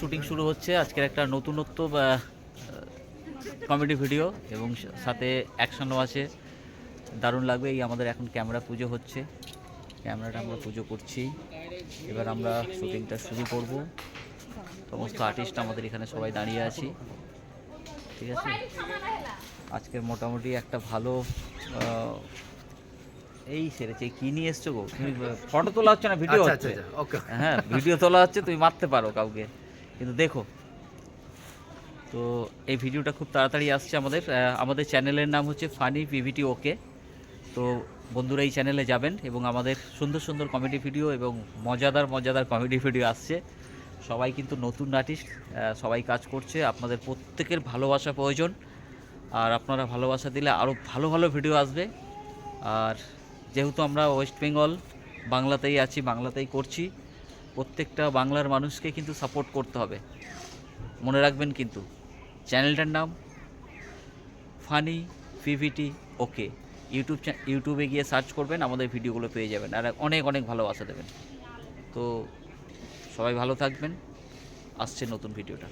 Shooting শুরু হচ্ছে। আজকের একটা নতুনত্ব কমেডি ভিডিও এবং সাথে অ্যাকশনও আছে। দারুণ লাগবে এই আমাদের এখন ক্যামেরা পুজো হচ্ছে। ক্যামেরাটা আমরা পুজো করছি। এবার আমরা শুটিংটা শুরু করব। সমস্ত আর্টিস্ট আমাদের এখানে সবাই দাঁড়িয়ে আছি। ঠিক আছে? আজকের মোটামুটি একটা ভালো এই সেরেছে। কি নিয়ে এসছো গো? তুমি ফটো তোলা হচ্ছে না? ভিডিও আচ্ছা হচ্ছে? আচ্ছা আচ্ছা ওকে। হ্যাঁ ভিডিও তোলা হচ্ছে তুমি মারতে পারো কাউকে। কিন্তু দেখো, তো এই ভিডিওটা খুব তাড়াতাড়ি আসছে আমাদের। আমাদের চ্যানেলের নাম হচ্ছে ফানি পিভিটি ওকে। তো বন্ধুরা এই চ্যানেলে যাবেন এবং আমাদের সুন্দর সুন্দর কমেডি ভিডিও এবং মজাদার মজাদার কমেডি ভিডিও আসছে। সবাই কিন্তু নতুন আর্টিস্ট সবাই কাজ করছে, আপনাদের প্রত্যেকের ভালোবাসা প্রয়োজন। আর আপনারা ভালোবাসা দিলে আরও ভালো ভালো ভিডিও আসবে। আর যেহেতু আমরা ওয়েস্ট বেঙ্গল, বাংলাতেই আছি, বাংলাতেই করছি প্রত্যেকটা বাংলার মানুষকে কিন্তু সাপোর্ট করতে হবে। মনে রাখবেন কিন্তু চ্যানেলটার নাম ফানি পিভিটি ওকে। ইউটিউব ইউটিউবে গিয়ে সার্চ করবেন, আমাদের ভিডিওগুলো পেয়ে যাবেন। আর অনেক অনেক ভালোবাসা দেবেন। তো সবাই ভালো থাকবেন। আসছে নতুন ভিডিওটা।